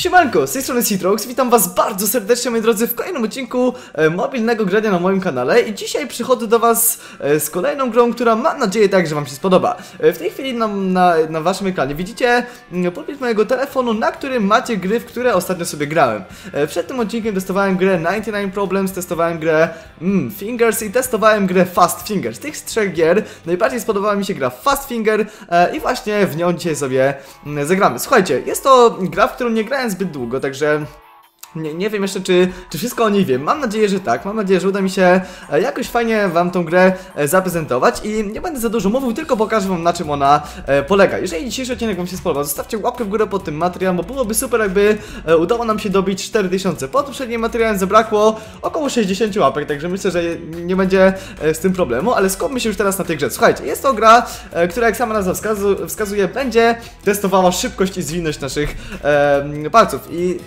Siemanko, z tej strony Citrox, witam was bardzo serdecznie moi drodzy w kolejnym odcinku e, mobilnego grania na moim kanale i dzisiaj przychodzę do was e, z kolejną grą, która mam nadzieję także wam się spodoba. E, w tej chwili na, na, na waszym ekranie widzicie mm, podpis mojego telefonu, na którym macie gry, w które ostatnio sobie grałem. E, przed tym odcinkiem testowałem grę 99 Problems, testowałem grę mm, Fingers i testowałem grę Fast Fingers. Z tych trzech gier najbardziej spodobała mi się gra Fast Finger e, i właśnie w nią dzisiaj sobie mm, zagramy. Słuchajcie, jest to gra, w którą nie grałem zbyt długo, także nie, nie wiem jeszcze, czy, czy wszystko o niej wiem. Mam nadzieję, że tak. Mam nadzieję, że uda mi się e, jakoś fajnie Wam tą grę e, zaprezentować i nie będę za dużo mówił, tylko pokażę Wam na czym ona e, polega. Jeżeli dzisiejszy odcinek Wam się spodobał, zostawcie łapkę w górę pod tym materiałem, bo byłoby super, jakby udało nam się dobić 4000. Po poprzednim materiałem zabrakło około 60 łapek, także myślę, że nie będzie z tym problemu, ale skupmy się już teraz na tej grze. Słuchajcie, jest to gra, która jak sama nazwa wskazu wskazuje, będzie testowała szybkość i zwinność naszych palców i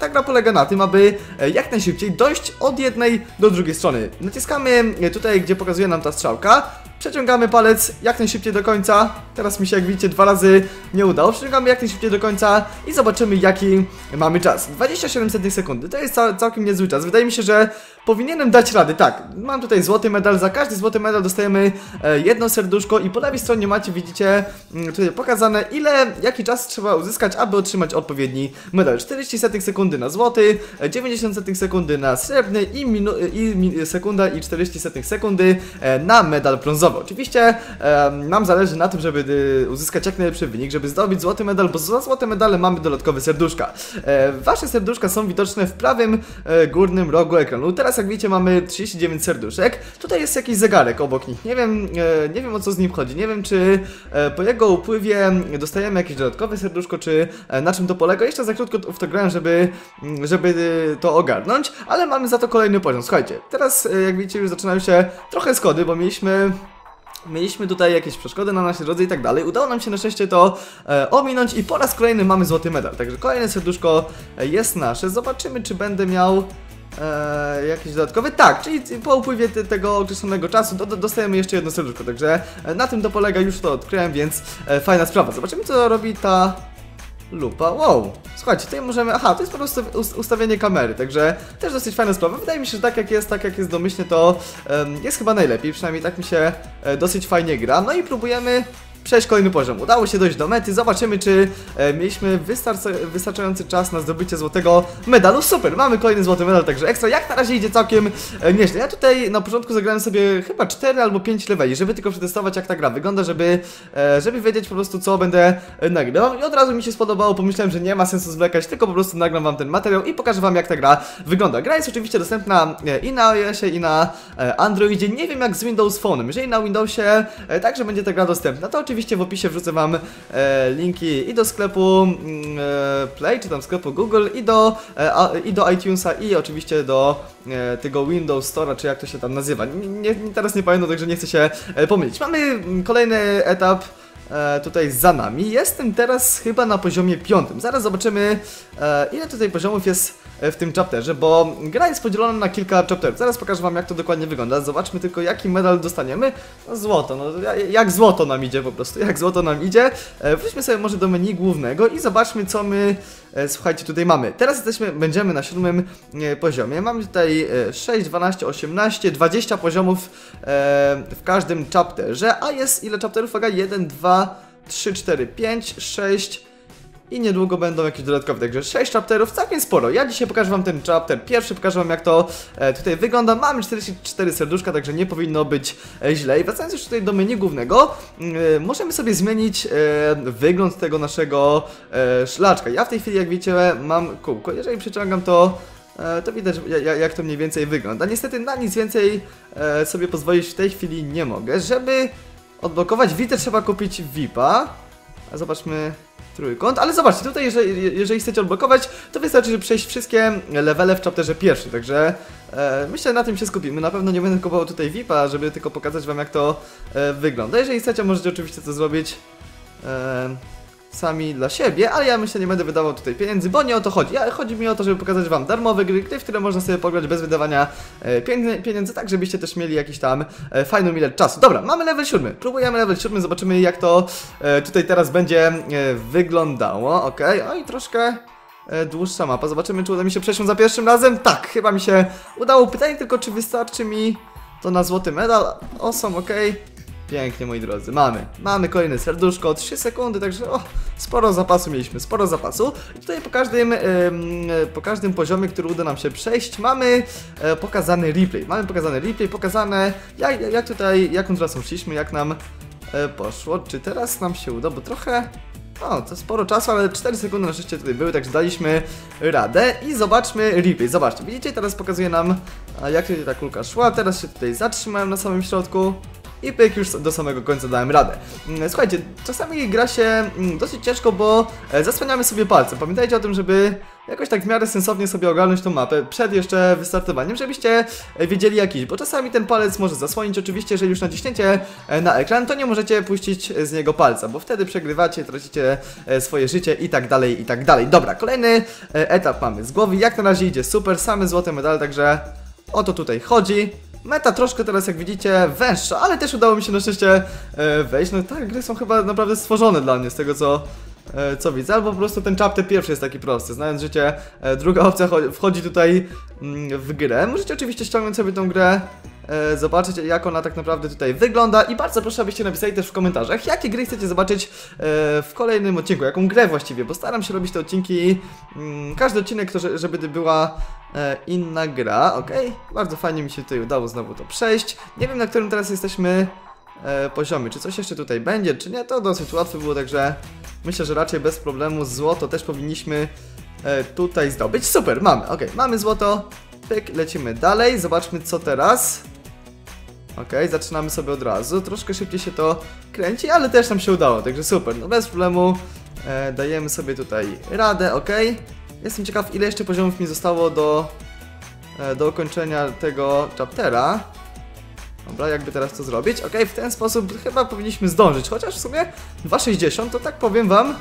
ta gra polega na tym, aby e, jak najszybciej dojść od jednej do drugiej strony. Naciskamy e, tutaj, gdzie pokazuje nam ta strzałka, przeciągamy palec jak najszybciej do końca. Teraz mi się, jak widzicie, dwa razy nie udało. Przeciągamy jak najszybciej do końca i zobaczymy, jaki mamy czas. 27 setnych sekundy. To jest cał całkiem niezły czas. Wydaje mi się, że powinienem dać rady. Tak, mam tutaj złoty medal. Za każdy złoty medal dostajemy e, jedno serduszko i po lewej stronie macie, widzicie, mm, tutaj pokazane, ile, jaki czas trzeba uzyskać, aby otrzymać odpowiedni medal. 40 setnych sekundy na złoty, e, 90 setnych sekundy na srebrny i, i sekunda i 40 setnych sekundy e, na medal brązowy. Oczywiście e, nam zależy na tym, żeby y, uzyskać jak najlepszy wynik, żeby zdobyć złoty medal, bo za złote medale mamy dodatkowe serduszka. E, wasze serduszka są widoczne w prawym e, górnym rogu ekranu. Teraz jak widzicie mamy 39 serduszek. Tutaj jest jakiś zegarek obok nich. Nie wiem, e, nie wiem o co z nim chodzi. Nie wiem czy e, po jego upływie dostajemy jakieś dodatkowe serduszko, czy e, na czym to polega. Jeszcze za krótko w to grałem, żeby, mm, żeby e, to ogarnąć, ale mamy za to kolejny poziom. Słuchajcie, teraz e, jak widzicie już zaczynają się trochę schody, bo mieliśmy Mieliśmy tutaj jakieś przeszkody na naszej drodze i tak dalej. Udało nam się na szczęście to e, ominąć i po raz kolejny mamy złoty medal. Także kolejne serduszko e, jest nasze. Zobaczymy, czy będę miał e, jakieś dodatkowe. Tak, czyli po upływie te, tego określonego czasu do, do, dostajemy jeszcze jedno serduszko. Także e, na tym to polega, już to odkryłem, więc e, fajna sprawa. Zobaczymy, co robi ta lupa. Wow, słuchajcie, tutaj możemy. Aha, to jest po prostu us- ustawienie kamery, także też dosyć fajna sprawa. Wydaje mi się, że tak jak jest, tak jak jest domyślnie, to em, jest chyba najlepiej. Przynajmniej tak mi się e, dosyć fajnie gra. No i próbujemy przejść kolejny poziom. Udało się dojść do mety. Zobaczymy, czy e, mieliśmy wystarczający czas na zdobycie złotego medalu. Super, mamy kolejny złoty medal, także ekstra. Jak na razie idzie całkiem e, nieźle. Ja tutaj na początku zagrałem sobie chyba 4 albo 5 leveli, żeby tylko przetestować, jak ta gra wygląda, żeby, e, żeby wiedzieć po prostu, co będę e, nagrywał. I od razu mi się spodobało. Pomyślałem, że nie ma sensu zwlekać, tylko po prostu nagram wam ten materiał i pokażę wam, jak ta gra wygląda. Gra jest oczywiście dostępna e, i na iOSie, i na e, Androidzie. Nie wiem, jak z Windows Phone. Jeżeli na Windowsie także będzie ta gra dostępna, to oczywiście w opisie wrzucę wam e, linki i do sklepu mm, e, Play, czy tam sklepu Google, i do, e, a, i do iTunesa, i oczywiście do e, tego Windows Store'a, czy jak to się tam nazywa. Nie, teraz nie pamiętam, także nie chcę się e, pomylić. Mamy mm, kolejny etap e, tutaj za nami. Jestem teraz chyba na poziomie piątym. Zaraz zobaczymy, ile tutaj poziomów jest w tym chapterze, bo gra jest podzielona na kilka chapterów. Zaraz pokażę wam, jak to dokładnie wygląda. Zobaczmy tylko, jaki medal dostaniemy. No, złoto, no ja- jak złoto nam idzie po prostu, jak złoto nam idzie. E, wróćmy sobie może do menu głównego i zobaczmy, co my, e, słuchajcie, tutaj mamy. Teraz jesteśmy, będziemy na siódmym e, poziomie. Mamy tutaj e, 6, 12, 18, 20 poziomów e, w każdym chapterze, a jest ile chapterów? Uwaga, 1, 2, 3, 4, 5, 6 i niedługo będą jakieś dodatkowe, także 6 chapterów, całkiem sporo. Ja dzisiaj pokażę wam ten chapter pierwszy, pokażę wam jak to e, tutaj wygląda. Mamy 44 serduszka, także nie powinno być e, źle. I wracając już tutaj do menu głównego, e, możemy sobie zmienić e, wygląd tego naszego e, szlaczka. Ja w tej chwili, jak widzicie, mam kółko. Jeżeli przeciągam to e, to widać ja- ja- jak to mniej więcej wygląda. Niestety na nic więcej sobie pozwolić w tej chwili nie mogę. Żeby odblokować Vita trzeba kupić VIPa. A zobaczmy trójkąt, ale zobaczcie, tutaj jeżeli, jeżeli chcecie odblokować, to wystarczy przejść wszystkie levele w chapterze pierwszym, także e, myślę na tym się skupimy. Na pewno nie będę kupował tutaj VIPa, żeby tylko pokazać wam jak to e, wygląda. Jeżeli chcecie, możecie oczywiście to zrobić e, sami dla siebie, ale ja myślę, nie będę wydawał tutaj pieniędzy, bo nie o to chodzi. Chodzi mi o to, żeby pokazać wam darmowe gry, gry, w które można sobie pograć bez wydawania e, pieniędzy, tak żebyście też mieli jakiś tam e, fajną ile czasu. Dobra, mamy level 7. Próbujemy level 7, zobaczymy jak to e, tutaj teraz będzie wyglądało. Okej, oj troszkę dłuższa mapa. Zobaczymy, czy uda mi się przejść za pierwszym razem. Tak, chyba mi się udało. Pytanie tylko, czy wystarczy mi to na złoty medal. Awesome, okej. Pięknie, moi drodzy, mamy. Mamy kolejne serduszko, 3 sekundy, także o, sporo zapasu mieliśmy, sporo zapasu. I tutaj po każdym, e, po każdym poziomie, który uda nam się przejść, mamy e, pokazany replay. Mamy pokazany replay, pokazane jak, jak tutaj, jaką trasą szliśmy, jak nam e, poszło. Czy teraz nam się uda, bo trochę... O, to sporo czasu, ale 4 sekundy na szczęście tutaj były, także daliśmy radę i zobaczmy replay. Zobaczcie, widzicie, teraz pokazuje nam jak tutaj ta kulka szła, teraz się tutaj zatrzymałem na samym środku i pyk już do samego końca dałem radę. Mm, Słuchajcie, czasami gra się mm, dosyć ciężko, bo e, zasłaniamy sobie palcem. Pamiętajcie o tym, żeby jakoś tak w miarę sensownie sobie ogarnąć tą mapę przed jeszcze wystartowaniem, żebyście e, wiedzieli jakiś, bo czasami ten palec może zasłonić. Oczywiście, jeżeli już naciśniecie e, na ekran, to nie możecie puścić z niego palca, bo wtedy przegrywacie, tracicie swoje życie i tak dalej, i tak dalej. Dobra, kolejny etap mamy z głowy. Jak na razie idzie super, same złote medale, także o to tutaj chodzi. Meta troszkę teraz, jak widzicie, węższa, ale też udało mi się na szczęście e, wejść. No tak, gry są chyba naprawdę stworzone dla mnie, z tego co, co widzę. Albo po prostu ten chapter pierwszy jest taki prosty. Znając życie, e, druga opcja cho- wchodzi tutaj mm, w grę. Możecie oczywiście ściągnąć sobie tą grę, e, zobaczyć jak ona tak naprawdę tutaj wygląda. I bardzo proszę, abyście napisali też w komentarzach, jakie gry chcecie zobaczyć e, w kolejnym odcinku, jaką grę właściwie, bo staram się robić te odcinki, mm, każdy odcinek, żeby była e, inna gra, ok? Bardzo fajnie mi się tutaj udało znowu to przejść. Nie wiem na którym teraz jesteśmy e, poziomie, czy coś jeszcze tutaj będzie, czy nie, to dosyć łatwe było, także myślę, że raczej bez problemu złoto też powinniśmy e, tutaj zdobyć. Super, mamy, ok, mamy złoto, pyk, lecimy dalej, zobaczmy co teraz. Ok, zaczynamy sobie od razu, troszkę szybciej się to kręci, ale też nam się udało, także super, no bez problemu e, dajemy sobie tutaj radę, ok. Jestem ciekaw ile jeszcze poziomów mi zostało do, e, do ukończenia tego chaptera. Dobra, jakby teraz to zrobić? Ok, w ten sposób chyba powinniśmy zdążyć, chociaż w sumie 2,60 to tak powiem wam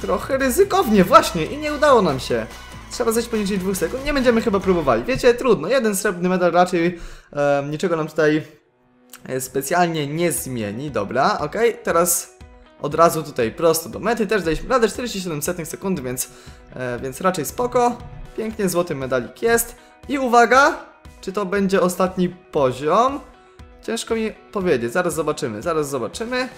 trochę ryzykownie, właśnie, i nie udało nam się. Trzeba zejść poniżej 2 sekund, nie będziemy chyba próbowali. Wiecie, trudno, jeden srebrny medal raczej e, niczego nam tutaj e, specjalnie nie zmieni. Dobra, ok, teraz od razu tutaj prosto do mety, też daliśmy radę 47 setnych sekundy, więc, e, więc raczej spoko. Pięknie, złoty medalik jest. I uwaga, czy to będzie ostatni poziom? Ciężko mi powiedzieć, zaraz zobaczymy, zaraz zobaczymy.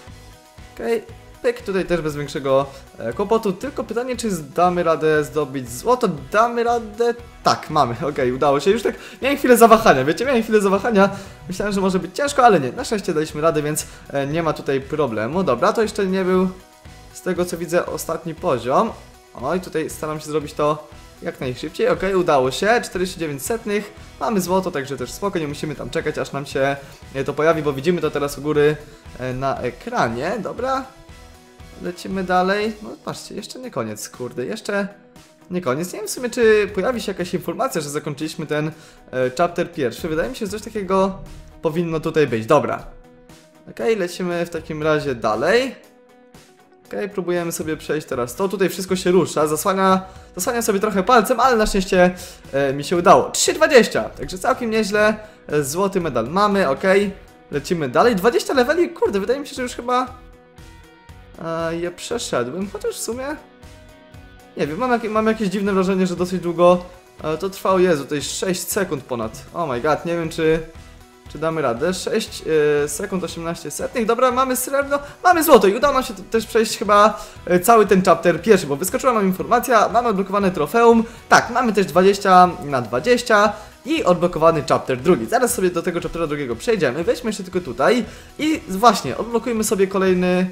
Okej, pyk, tutaj też bez większego e, kłopotu, tylko pytanie, czy damy radę zdobyć złoto? Damy radę? Tak, mamy, okej, udało się, już tak miałem chwilę zawahania, wiecie, miałem chwilę zawahania, myślałem, że może być ciężko, ale nie, na szczęście daliśmy radę, więc e, nie ma tutaj problemu. Dobra, to jeszcze nie był, z tego co widzę, ostatni poziom. Oj, tutaj staram się zrobić to jak najszybciej, okej, udało się, 49 setnych, mamy złoto, także też spoko, nie musimy tam czekać, aż nam się e, to pojawi, bo widzimy to teraz u góry e, na ekranie, dobra, lecimy dalej, no patrzcie, jeszcze nie koniec, kurde, jeszcze nie koniec, nie wiem w sumie, czy pojawi się jakaś informacja, że zakończyliśmy ten e, chapter pierwszy, wydaje mi się, że coś takiego powinno tutaj być, dobra, okej, lecimy w takim razie dalej, Okej, próbujemy sobie przejść teraz to. Tutaj wszystko się rusza, zasłania, zasłania sobie trochę palcem, ale na szczęście e, mi się udało. 3,20, także całkiem nieźle. E, złoty medal mamy, okej. Lecimy dalej. 20 leveli, kurde, wydaje mi się, że już chyba e, je przeszedłem, chociaż w sumie... Nie wiem, mam, mam jakieś dziwne wrażenie, że dosyć długo e, to trwało. Jezu, to jest 6 sekund ponad. Oh my god, nie wiem czy... Czy damy radę? 6 e, sekund 18 setnych. Dobra, mamy srebrno, mamy złoto i udało nam się też przejść chyba e, cały ten chapter pierwszy, bo wyskoczyła nam informacja, mamy odblokowane trofeum. Tak, mamy też 20 na 20 i odblokowany chapter drugi. Zaraz sobie do tego chaptera drugiego przejdziemy. Weźmy jeszcze tylko tutaj i właśnie, odblokujmy sobie kolejny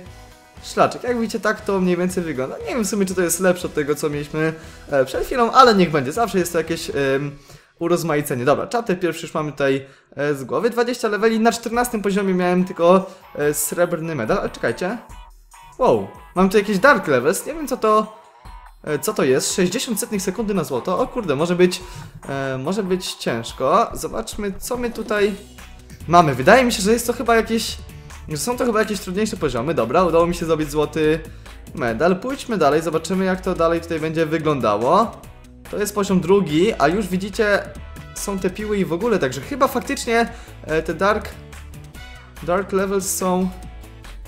szlaczek. Jak widzicie, tak to mniej więcej wygląda. Nie wiem w sumie, czy to jest lepsze od tego, co mieliśmy e, przed chwilą, ale niech będzie. Zawsze jest to jakieś urozmaicenie. Dobra, chapter pierwszy już mamy tutaj z głowy. 20 leveli. Na 14 poziomie miałem tylko e, srebrny medal. Ale czekajcie. Wow, mam tu jakieś dark levels. Nie wiem, co to... e, Co to jest? 60 setnych sekundy na złoto. O kurde, może być, e, może być ciężko. Zobaczmy, co my tutaj mamy. Wydaje mi się, że jest to chyba jakieś Są to chyba jakieś trudniejsze poziomy. Dobra, udało mi się zdobyć złoty medal. Pójdźmy dalej, zobaczymy jak to dalej tutaj będzie wyglądało. To jest poziom drugi, a już widzicie są te piły i w ogóle, także chyba faktycznie e, te dark dark levels są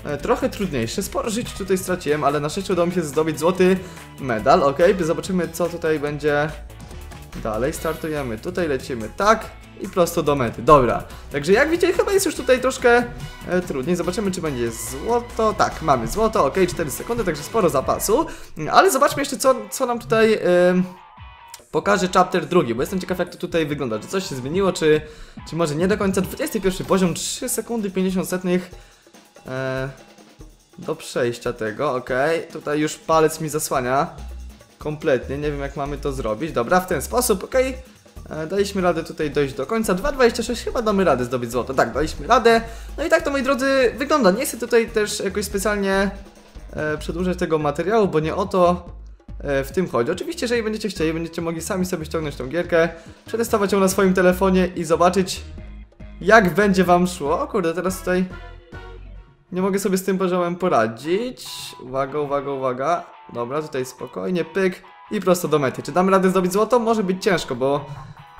e, trochę trudniejsze. Sporo żyć tutaj straciłem, ale na szczęście udało mi się zdobyć złoty medal, ok? Zobaczymy co tutaj będzie dalej. Startujemy, tutaj lecimy tak i prosto do mety. Dobra, także jak widzicie chyba jest już tutaj troszkę e, trudniej. Zobaczymy czy będzie złoto. Tak, mamy złoto, ok, 4 sekundy, także sporo zapasu. Ale zobaczmy jeszcze co, co nam tutaj... pokażę chapter drugi, bo jestem ciekaw jak to tutaj wygląda, czy coś się zmieniło, czy, czy może nie do końca. 21 poziom, 3 sekundy 50 setnych e, do przejścia tego, ok. Tutaj już palec mi zasłania kompletnie, nie wiem jak mamy to zrobić. Dobra, w ten sposób, ok. E, daliśmy radę tutaj dojść do końca. 2.26 chyba damy radę zdobyć złoto. Tak, daliśmy radę. No i tak to moi drodzy wygląda. Nie chcę tutaj też jakoś specjalnie e, przedłużać tego materiału, bo nie o to w tym chodzi. Oczywiście, jeżeli będziecie chcieli, będziecie mogli sami sobie ściągnąć tą gierkę, przetestować ją na swoim telefonie i zobaczyć jak będzie wam szło. O kurde, teraz tutaj nie mogę sobie z tym poziomem poradzić. Uwaga, uwaga, uwaga. Dobra, tutaj spokojnie, pyk i prosto do mety. Czy damy radę zdobyć złoto? Może być ciężko, bo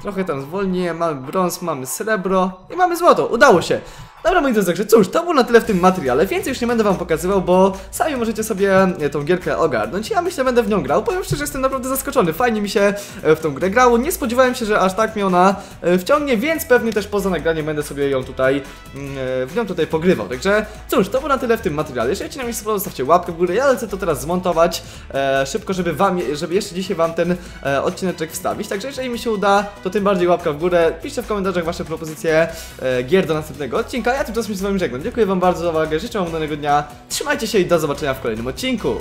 trochę tam zwolniłem. Mamy brąz, mamy srebro i mamy złoto. Udało się. Dobra moi drodzy, także cóż, to było na tyle w tym materiale, więcej już nie będę wam pokazywał, bo sami możecie sobie e, tą gierkę ogarnąć. Ja myślę, będę w nią grał. Powiem szczerze, jestem naprawdę zaskoczony. Fajnie mi się e, w tą grę grało. Nie spodziewałem się, że aż tak mnie ona e, wciągnie, więc pewnie też poza nagraniem będę sobie ją tutaj mm, w nią tutaj pogrywał. Także cóż, to było na tyle w tym materiale. Jeżeli ci nam się spodobał, zostawcie łapkę w górę. Ja lecę to teraz zmontować szybko, żeby wam, żeby jeszcze dzisiaj wam ten odcineczek wstawić. Także jeżeli mi się uda, to tym bardziej łapka w górę. Piszcie w komentarzach wasze propozycje gier do następnego odcinka. Ja tymczasem się z wami żegnam. Dziękuję wam bardzo za uwagę. Życzę wam udanego dnia. Trzymajcie się i do zobaczenia w kolejnym odcinku.